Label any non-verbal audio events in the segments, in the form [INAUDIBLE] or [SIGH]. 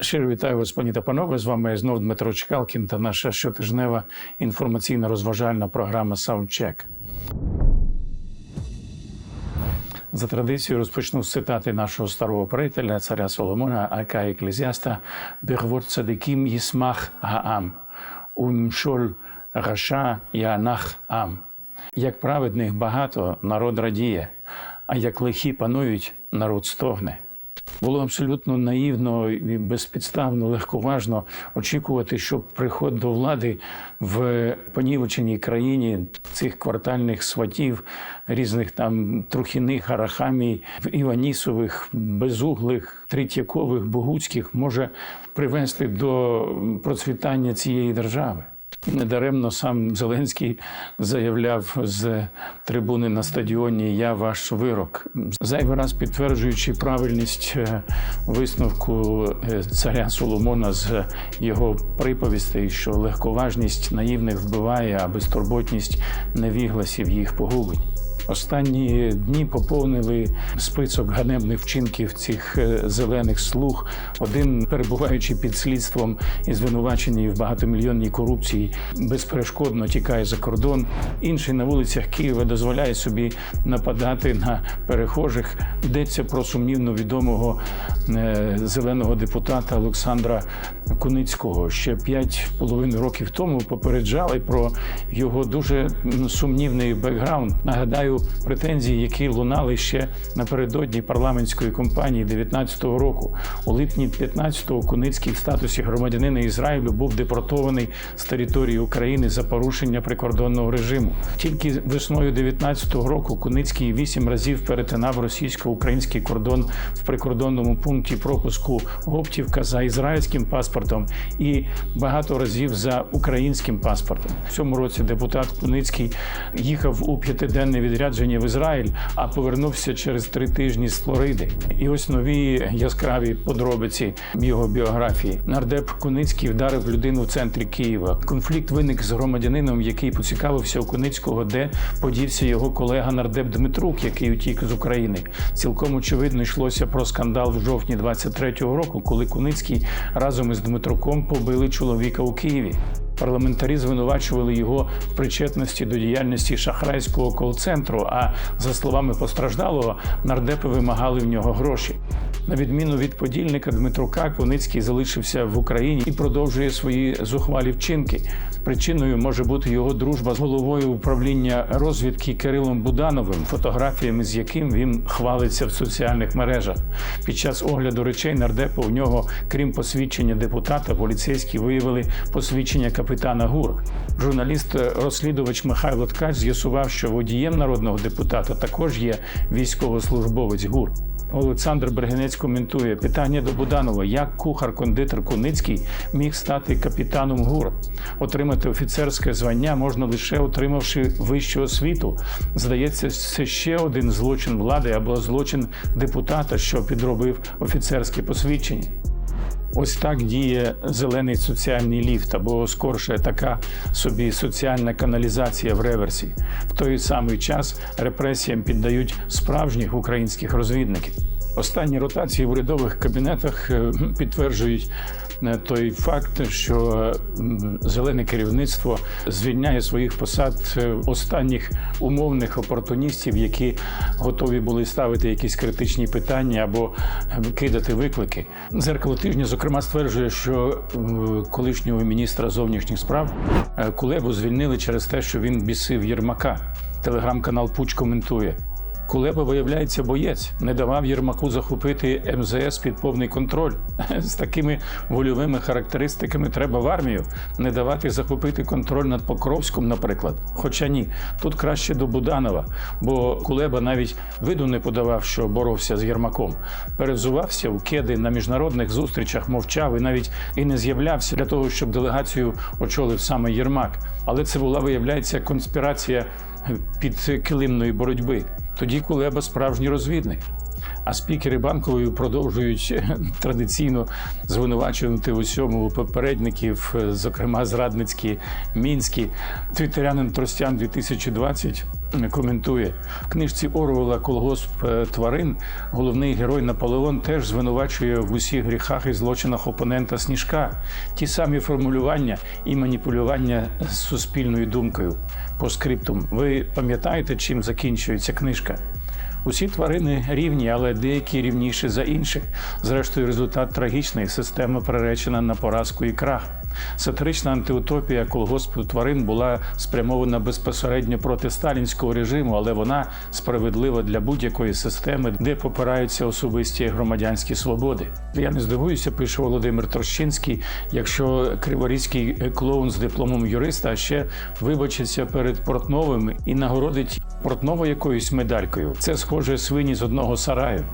Щиро вітаю вас, пані та панове. З вами знов Дмитро Чкалкін та наша щотижнева інформаційно-розважальна програма Саундчек. За традицією розпочну з цитати нашого старого приятеля, царя Соломона, Ака Еклезіаста, цадикім їсмах гаам, умшоль раша янах ам. Як праведних багато, народ радіє, а як лихі панують, народ стогне. Було абсолютно наївно і безпідставно легковажно очікувати, що приход до влади в понівеченій країні цих квартальних сватів, різних там трухіних, арахамій, іванісових, безуглих, третьякових, богуцьких може привести до процвітання цієї держави. Недаремно сам Зеленський заявляв з трибуни на стадіоні Я ваш вирок, зайвий раз підтверджуючи правильність е, висновку е, царя Соломона з його приповістей, що легковажність наївних вбиває, а безтурботність невігласів їх погубить. Останні дні поповнили список ганебних вчинків цих е, зелених слуг. Один, перебуваючи під слідством і звинувачений в багатомільйонній корупції, безперешкодно тікає за кордон. Інший на вулицях Києва дозволяє собі нападати на перехожих. Йдеться про сумнівно відомого е, зеленого депутата Олександра Куницького. Ще п'ять половиною років тому попереджали про його дуже сумнівний бекграунд. Нагадаю, претензії, які лунали ще напередодні парламентської кампанії 19-го року. У липні 15-го Куницький в статусі громадянина Ізраїлю був депортований з території України за порушення прикордонного режиму. Тільки весною 19-го року Куницький вісім разів перетинав російсько-український кордон в прикордонному пункті пропуску Гоптівка за ізраїльським паспортом і багато разів за українським паспортом. В цьому році депутат Куницький їхав у п'ятиденне відрядження в Ізраїль, а повернувся через три тижні з Флориди. І ось нові яскраві подробиці його біографії. Нардеп Куницький вдарив людину в центрі Києва. Конфлікт виник з громадянином, який поцікавився у Куницького, де подівся його колега нардеп Дмитрук, який утік з України. Цілком очевидно йшлося про скандал в жовтні 23-го року, коли Куницький разом із Дмитруком побили чоловіка у Києві. Парламентарі звинувачували його в причетності до діяльності шахрайського кол-центру. А за словами постраждалого, нардепи вимагали в нього гроші. На відміну від подільника Дмитрука, Куницький залишився в Україні і продовжує свої зухвалі вчинки. Причиною може бути його дружба з головою управління розвідки Кирилом Будановим, фотографіями з яким він хвалиться в соціальних мережах. Під час огляду речей нардепа у нього, крім посвідчення депутата, поліцейські виявили посвідчення капітана ГУР. Журналіст-розслідувач Михайло Ткач з'ясував, що водієм народного депутата також є військовослужбовець ГУР. Олександр Бергенець коментує питання до Буданова, як кухар-кондитер Куницький міг стати капітаном ГУР. Отримати офіцерське звання можна лише отримавши вищу освіту. Здається, це ще один злочин влади або злочин депутата, що підробив офіцерське посвідчення. Ось так діє зелений соціальний ліфт, або скорше така собі соціальна каналізація в реверсі. В той самий час репресіям піддають справжніх українських розвідників. Останні ротації в урядових кабінетах е, підтверджують той факт, що зелене керівництво звільняє своїх посад е, останніх умовних опортуністів, які готові були ставити якісь критичні питання або кидати виклики. Зеркало тижня, зокрема, стверджує, що колишнього міністра зовнішніх справ е, Кулебу звільнили через те, що він бісив Єрмака. Телеграм-канал Пуч коментує. Кулеба, виявляється, боєць не давав Єрмаку захопити МЗС під повний контроль. [LAUGHS] З такими вольовими характеристиками треба в армію не давати захопити контроль над Покровськом, наприклад. Хоча ні, тут краще до Буданова, бо Кулеба навіть виду не подавав, що боровся з Єрмаком. Перезувався у кеди на міжнародних зустрічах, мовчав і навіть і не з'являвся для того, щоб делегацію очолив саме Єрмак. Але це була, виявляється, конспірація під килимної боротьби. Тоді Кулеба справжній розвідник. А спікери банкової продовжують е, традиційно звинувачувати в усьому попередників, е, зокрема зрадницькі мінські. Твіттерянин Тростян 2020 коментує в книжці Орвела Колгосп е, тварин. Головний герой Наполеон теж звинувачує в усіх гріхах і злочинах опонента Сніжка. Ті самі формулювання і маніпулювання з суспільною думкою. По скриптум. Ви пам'ятаєте, чим закінчується книжка? Усі тварини рівні, але деякі рівніші за інших. Зрештою, результат трагічний. Система приречена на поразку і крах. Сатирична антиутопія колгоспу тварин була спрямована безпосередньо проти сталінського режиму, але вона справедлива для будь-якої системи, де попираються особисті громадянські свободи. Я не здивуюся, пише Володимир Трощинський, якщо криворізький клоун з дипломом юриста ще вибачиться перед Портновим і нагородить Портнова якоюсь медалькою. Це схоже свині з одного сараю.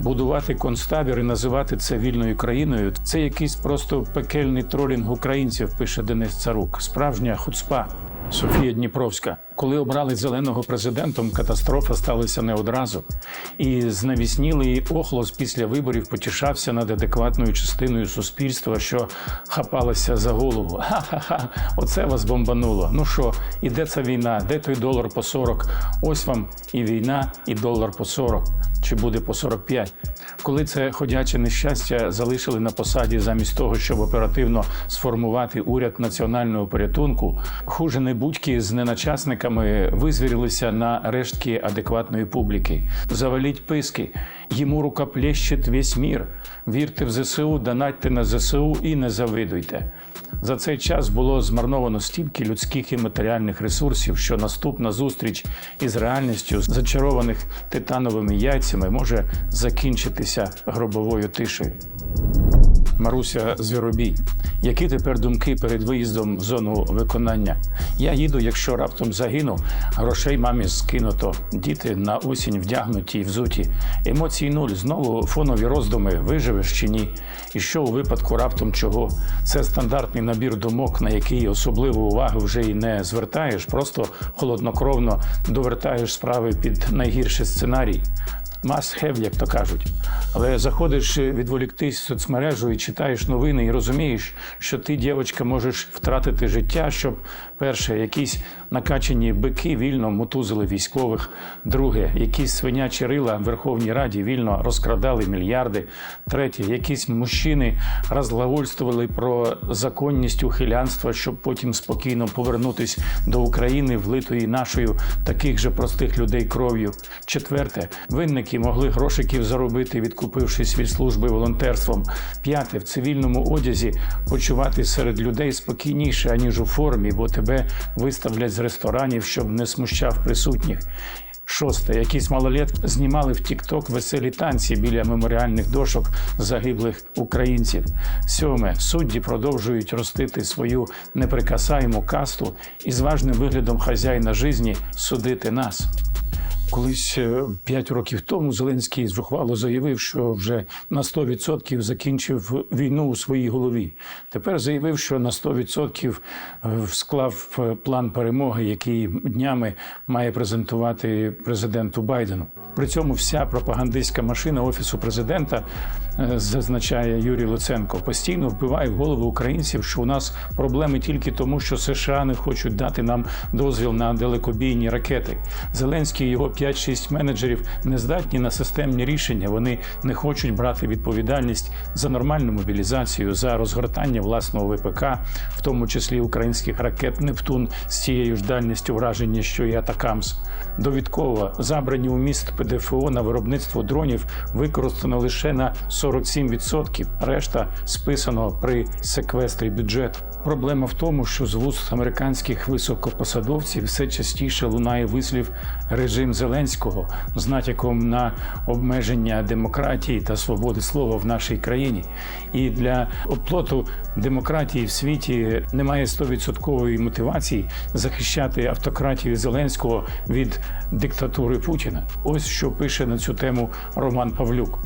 Будувати концтабір і називати це вільною країною це якийсь просто пекельний тролінг українців, пише Денис Царук. Справжня хуцпа. Софія Дніпровська. Коли обрали зеленого президентом, катастрофа сталася не одразу. І знавіснілий охлос після виборів потішався над адекватною частиною суспільства, що хапалася за голову. [LAUGHS] Ха-ха-ха, оце вас бомбануло. Ну що, і де ця війна? Де той долар по 40? Ось вам і війна, і долар по 40. Чи буде по 45. Коли це ходяче нещастя залишили на посаді замість того, щоб оперативно сформувати уряд національного порятунку, хуже не будь-ки з неначасниками визвірилися на рештки адекватної публіки. Заваліть писки, йому рука плещить весь мір. Вірте в ЗСУ, донатьте на ЗСУ і не завидуйте. За цей час було змарновано стільки людських і матеріальних ресурсів, що наступна зустріч із реальністю, зачарованих титановими яйцями, може закінчитися гробовою тишею. Маруся Звіробій. Які тепер думки перед виїздом в зону виконання? Я їду, якщо раптом загину, грошей мамі скинуто, діти на осінь вдягнуті й взуті. Емоцій нуль, знову фонові роздуми, виживеш чи ні. І що у випадку раптом чого? Це стандартний набір думок, на який особливу увагу вже й не звертаєш, просто холоднокровно довертаєш справи під найгірший сценарій. Must have, як то кажуть. Але заходиш відволіктись в соцмережу і читаєш новини, і розумієш, що ти, дівчинка, можеш втратити життя, щоб перше, якісь накачані бики вільно мотузили військових. Друге, якісь свинячі рила в Верховній Раді вільно розкрадали мільярди. Третє, якісь мужчини розглагольствували про законність ухилянства, щоб потім спокійно повернутись до України, влитої нашою таких же простих людей кров'ю. Четверте, винники могли грошиків заробити, відкупившись від служби волонтерством. П'яте, в цивільному одязі почувати серед людей спокійніше, аніж у формі, бо тебе виставлять з ресторанів, щоб не смущав присутніх. Шосте, якісь малолетки знімали в Тік-Ток веселі танці біля меморіальних дошок загиблих українців. Сьоме судді продовжують ростити свою неприкасаєму касту і з важним виглядом хазяїна жизні судити нас. Колись е, п'ять років тому Зеленський зухвало заявив, що вже на 100% закінчив війну у своїй голові. Тепер заявив, що на 100% склав е, план перемоги, який днями має презентувати президенту Байдену. При цьому вся пропагандистська машина офісу президента. Е, Зазначає Юрій Луценко, постійно вбиває в голову українців, що у нас проблеми тільки тому, що США не хочуть дати нам дозвіл на далекобійні ракети. Зеленський і його 5-6 менеджерів не здатні на системні рішення. Вони не хочуть брати відповідальність за нормальну мобілізацію, за розгортання власного ВПК, в тому числі українських ракет Нептун з цією ж дальністю враження, що і Атакамс. Довідково забрані у міст ПДФО на виробництво дронів використано лише на 47%. Решта списано при секвестрі бюджету. Проблема в тому, що з вуст американських високопосадовців все частіше лунає вислів режим Зеленського з натяком на обмеження демократії та свободи слова в нашій країні. І для оплоту демократії в світі немає 100% мотивації захищати автократію Зеленського від диктатури Путіна. Ось що пише на цю тему Роман Павлюк.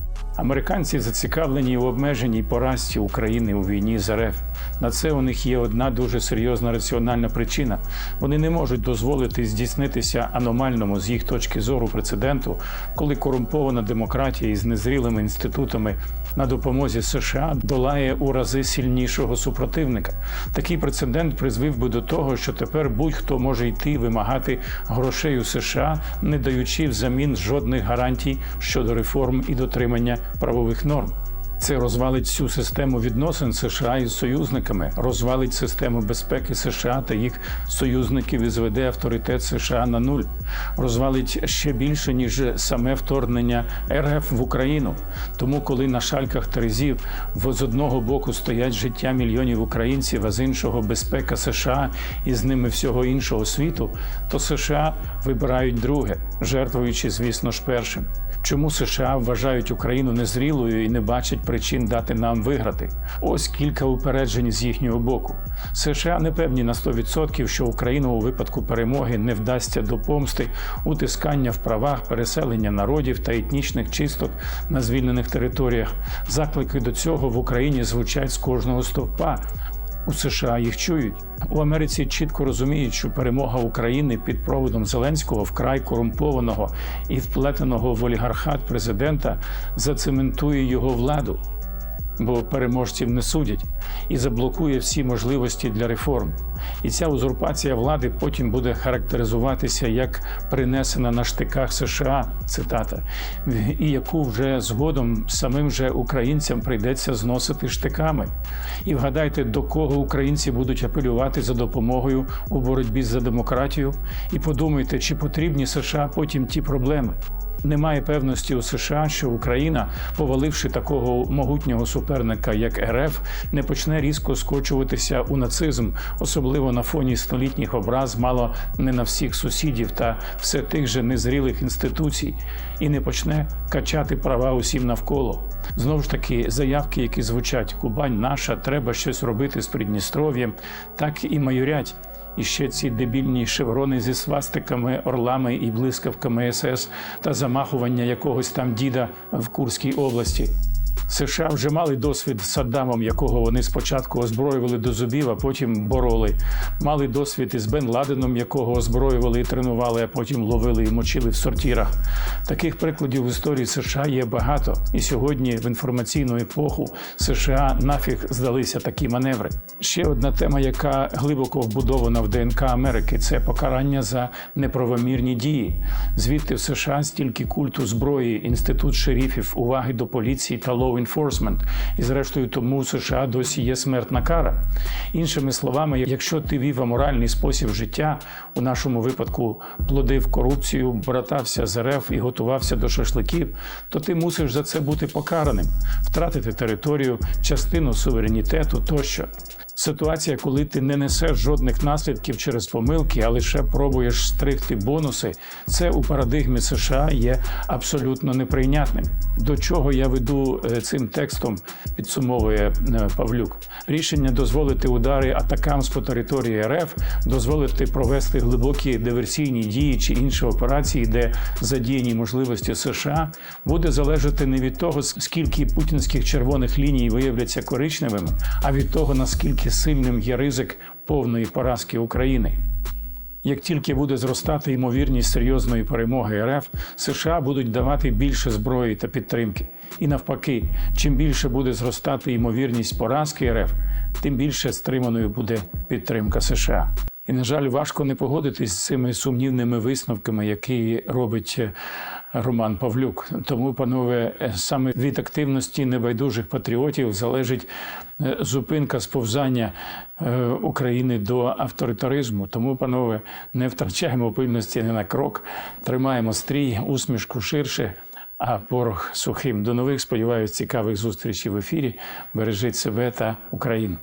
Американці зацікавлені в обмеженій поразці України у війні з РФ. На це у них є одна дуже серйозна раціональна причина. Вони не можуть дозволити здійснитися аномальному з їх точки зору прецеденту, коли корумпована демократія із незрілими інститутами на допомозі США долає у рази сильнішого супротивника. Такий прецедент призвів би до того, що тепер будь-хто може йти вимагати грошей у США, не даючи взамін жодних гарантій щодо реформ і дотримання правових норм. Це розвалить всю систему відносин США із союзниками, розвалить систему безпеки США та їх союзників і зведе авторитет США на нуль, розвалить ще більше ніж саме вторгнення РФ в Україну. Тому, коли на шальках терезів з одного боку стоять життя мільйонів українців, а з іншого безпека США і з ними всього іншого світу, то США вибирають друге, жертвуючи, звісно ж, першим. Чому США вважають Україну незрілою і не бачать причин дати нам виграти? Ось кілька упереджень з їхнього боку. США не певні на 100%, що Україну у випадку перемоги не вдасться до помсти, утискання в правах, переселення народів та етнічних чисток на звільнених територіях. Заклики до цього в Україні звучать з кожного стовпа. У США їх чують. У Америці чітко розуміють, що перемога України під проводом Зеленського вкрай корумпованого і вплетеного в олігархат президента зацементує його владу, бо переможців не судять, і заблокує всі можливості для реформ. І ця узурпація влади потім буде характеризуватися як принесена на штиках США, цитата, і яку вже згодом самим же українцям прийдеться зносити штиками. І вгадайте, до кого українці будуть апелювати за допомогою у боротьбі за демократію, і подумайте, чи потрібні США потім ті проблеми. Немає певності у США, що Україна, поваливши такого могутнього суперника, як РФ, не почне різко скочуватися у нацизм, особливо на фоні столітніх образ, мало не на всіх сусідів та все тих же незрілих інституцій, і не почне качати права усім навколо. Знову ж таки, заявки, які звучать Кубань наша, треба щось робити з Придністров'ям, так і майорять. І ще ці дебільні шеврони зі свастиками, орлами і блискавками СС та замахування якогось там діда в Курській області. США вже мали досвід з Саддамом, якого вони спочатку озброювали до зубів, а потім бороли. Мали досвід із Бен Ладеном, якого озброювали і тренували, а потім ловили і мочили в сортірах. Таких прикладів в історії США є багато. І сьогодні, в інформаційну епоху, США нафіг здалися такі маневри. Ще одна тема, яка глибоко вбудована в ДНК Америки, це покарання за неправомірні дії. Звідти в США стільки культу зброї, інститут шерифів, уваги до поліції та law enforcement. І зрештою, тому в США досі є смертна кара. Іншими словами, якщо ти вів аморальний спосіб життя, у нашому випадку плодив корупцію, братався з РФ і готувався до шашликів, то ти мусиш за це бути покараним, втратити територію, частину суверенітету тощо. Ситуація, коли ти не несеш жодних наслідків через помилки, а лише пробуєш стригти бонуси, це у парадигмі США є абсолютно неприйнятним. До чого я веду е, цим текстом, підсумовує е, Павлюк. Рішення дозволити удари атакам з по території РФ, дозволити провести глибокі диверсійні дії чи інші операції, де задіяні можливості США, буде залежати не від того, скільки путінських червоних ліній виявляться коричневими, а від того, наскільки сильним є ризик повної поразки України. Як тільки буде зростати ймовірність серйозної перемоги РФ, США будуть давати більше зброї та підтримки. І навпаки, чим більше буде зростати ймовірність поразки РФ, тим більше стриманою буде підтримка США. І, на жаль, важко не погодитись з цими сумнівними висновками, які робить е, Роман Павлюк. Тому, панове, саме від активності небайдужих патріотів залежить е, зупинка сповзання е, України до авторитаризму. Тому, панове, не втрачаємо пильності не на крок, тримаємо стрій, усмішку ширше. А порох сухим. До нових сподіваюсь, цікавих зустрічей в ефірі. Бережіть себе та Україну.